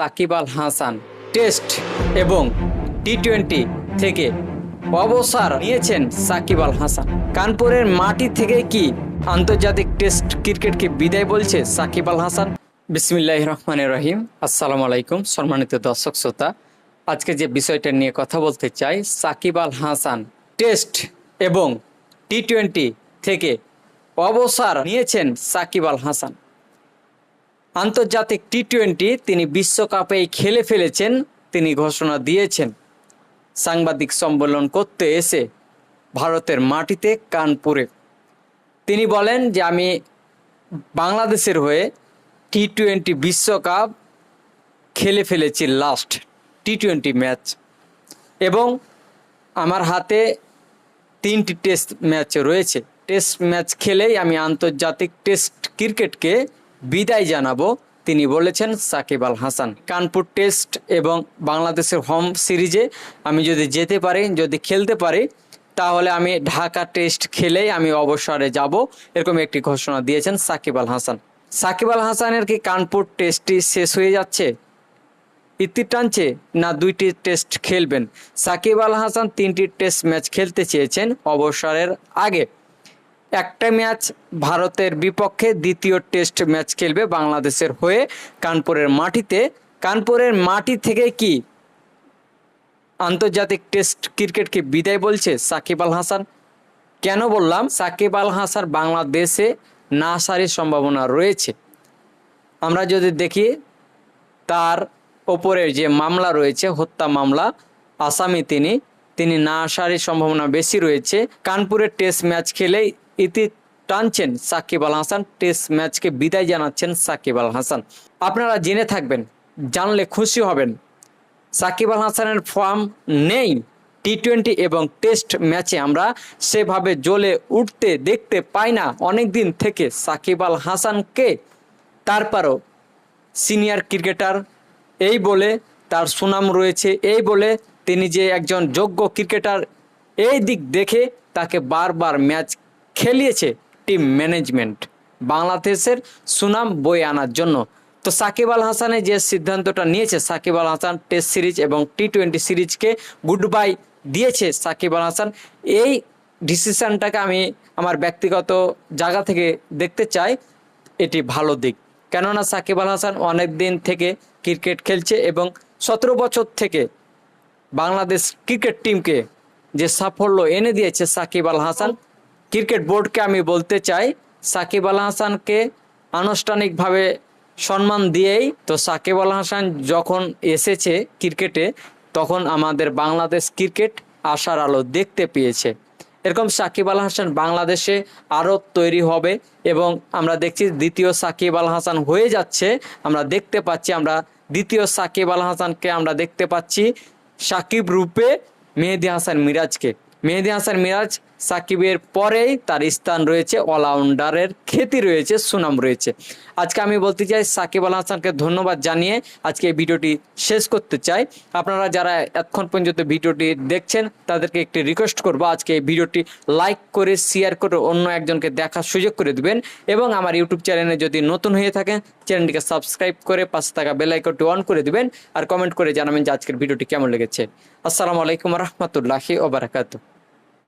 Shakib Al Hasan test এবং T twenty থেকে অবসর নিয়েছেন সাকিব আল হাসান। কানপুরের মাটি থেকে কি আন্তর্জাতিক টেস্ট ক্রিকেটকে বিদায় বলছে সাকিব আল হাসান? বিসমিল্লাহ রহমান রহিম। আসসালামু আলাইকুম, সম্মানিত দর্শক শ্রোতা। আজকে যে বিষয়টা নিয়ে কথা বলতে চাই, সাকিব আল হাসান টেস্ট এবং টি টোয়েন্টি থেকে অবসর নিয়েছেন সাকিব আল হাসান। আন্তর্জাতিক টি টোয়েন্টি তিনি বিশ্বকাপেই খেলে ফেলেছেন, তিনি ঘোষণা দিয়েছেন। সাংবাদিক সম্মেলন করতে এসে ভারতের মাটিতে কানপুরে তিনি বলেন যে, আমি বাংলাদেশের হয়ে টি টোয়েন্টি বিশ্বকাপ খেলে ফেলেছি লাস্ট টি টোয়েন্টি ম্যাচ। এবং আমার হাতে তিনটি টেস্ট ম্যাচ রয়েছে। টেস্ট ম্যাচ খেলেই আমি আন্তর্জাতিক টেস্ট ক্রিকেটকে বিদায় জানাব। তিনি বলেছেন, সাকিব আল হাসান কানপুর টেস্ট এবং বাংলাদেশের হোম সিরিজে আমি যদি যেতে পারি, যদি খেলতে পারি, তাহলে আমি ঢাকা টেস্ট খেলেই আমি অবসরে যাব, এরকম একটি ঘোষণা দিয়েছেন সাকিব আল হাসান। সাকিব আল হাসানের কি কানপুর টেস্টটি শেষ হয়ে যাচ্ছে? ইতি টানছে না দুইটি টেস্ট খেলবেন? সাকিব আল হাসান তিনটি টেস্ট ম্যাচ খেলতে চেয়েছেন অবসরের আগে। একটা ম্যাচ, ভারতের বিপক্ষে দ্বিতীয় টেস্ট ম্যাচ খেলবে বাংলাদেশের হয়ে কানপুরের মাটিতে। কানপুরের মাটি থেকে কি আন্তর্জাতিক টেস্ট ক্রিকেটকে বিদায় বলছে সাকিব আল হাসান? কেন বললাম? সাকিব আল হাসান বাংলাদেশে না আসারই সম্ভাবনা রয়েছে। আমরা যদি দেখি, তার ওপরে যে মামলা রয়েছে, হত্যা মামলা, আসামি তিনি তিনি না আসারই সম্ভাবনা বেশি রয়েছে। কানপুরের টেস্ট ম্যাচ খেলেই ইতি টানছেন সাকিব আল হাসান। টেস্ট ম্যাচকে বিদায় জানাচ্ছেন সাকিব আল হাসান। আপনারা জেনে থাকবেন, জানলে খুশি হবেন। সাকিব আল হাসানের ফর্ম নেই। টি টোয়েন্টি এবং টেস্ট ম্যাচে আমরা সেভাবে জ্বলে উঠতে দেখতে পাই না। অনেক দিন থেকে সাকিব আল হাসানকে, তারপরও সিনিয়র ক্রিকেটার, এই বলে তার সুনাম রয়েছে, এই বলে তিনি যে একজন যোগ্য ক্রিকেটার, এই দিক দেখে তাকে বারবার ম্যাচ খেলিয়েছে টিম ম্যানেজমেন্ট। বাংলাদেশের সুনাম বয়ে আনার জন্য। তো সাকিব আল হাসানের যে সিদ্ধান্তটা নিয়েছে, সাকিব আল হাসান টেস্ট সিরিজ এবং টি টোয়েন্টি সিরিজকে গুড বাই দিয়েছে সাকিব আল হাসান। এই ডিসিশনটাকে আমি আমার ব্যক্তিগত জায়গা থেকে দেখতে চাই, এটি ভালো দিক। কেননা সাকিব আল হাসান অনেক দিন থেকে ক্রিকেট খেলছে এবং সতেরো বছর থেকে বাংলাদেশ ক্রিকেট টিমকে যে সাফল্য এনে দিয়েছে সাকিব আল হাসান ক্রিকেট বোর্ডকে আমি বলতে চাই, সাকিব আল হাসানকে আনুষ্ঠানিকভাবে সম্মান দিয়েই তো সাকিব আল হাসান যখন এসেছে ক্রিকেটে, তখন আমাদের বাংলাদেশ ক্রিকেট আশার আলো দেখতে পেয়েছে। এরকম সাকিব আল হাসান বাংলাদেশে আরও তৈরি হবে এবং আমরা দেখছি দ্বিতীয় সাকিব আল হাসান হয়ে যাচ্ছে, আমরা দেখতে পাচ্ছি, আমরা দ্বিতীয় সাকিব আল হাসানকে আমরা দেখতে পাচ্ছি সাকিব রূপে মেহেদি হাসান মিরাজকে। মেহেদি হাসান মিরাজ সাকিবের পরেই তার স্থান রয়েছে অলরাউন্ডারের, খ্যাতি রয়েছে, সুনাম রয়েছে। আজকে আমি বলতে চাই, সাকিব আল হাসানকে ধন্যবাদ জানিয়ে আজকে এই ভিডিওটি শেষ করতে চাই। আপনারা যারা এতক্ষণ পর্যন্ত ভিডিওটি দেখছেন, তাদেরকে একটি রিকোয়েস্ট করব, আজকে এই ভিডিওটি লাইক করে শেয়ার করে অন্য একজনকে দেখার সুযোগ করে দিবেন। এবং আমার ইউটিউব চ্যানেলে যদি নতুন হয়ে থাকেন, চ্যানেলটিকে সাবস্ক্রাইব করে পাশে থাকা বেল আইকনটি অন করে দেবেন আর কমেন্ট করে জানাবেন যে আজকের ভিডিওটি কেমন লেগেছে। আসসালামু আলাইকুম রহমতুল্লাহি ওবরাকাতু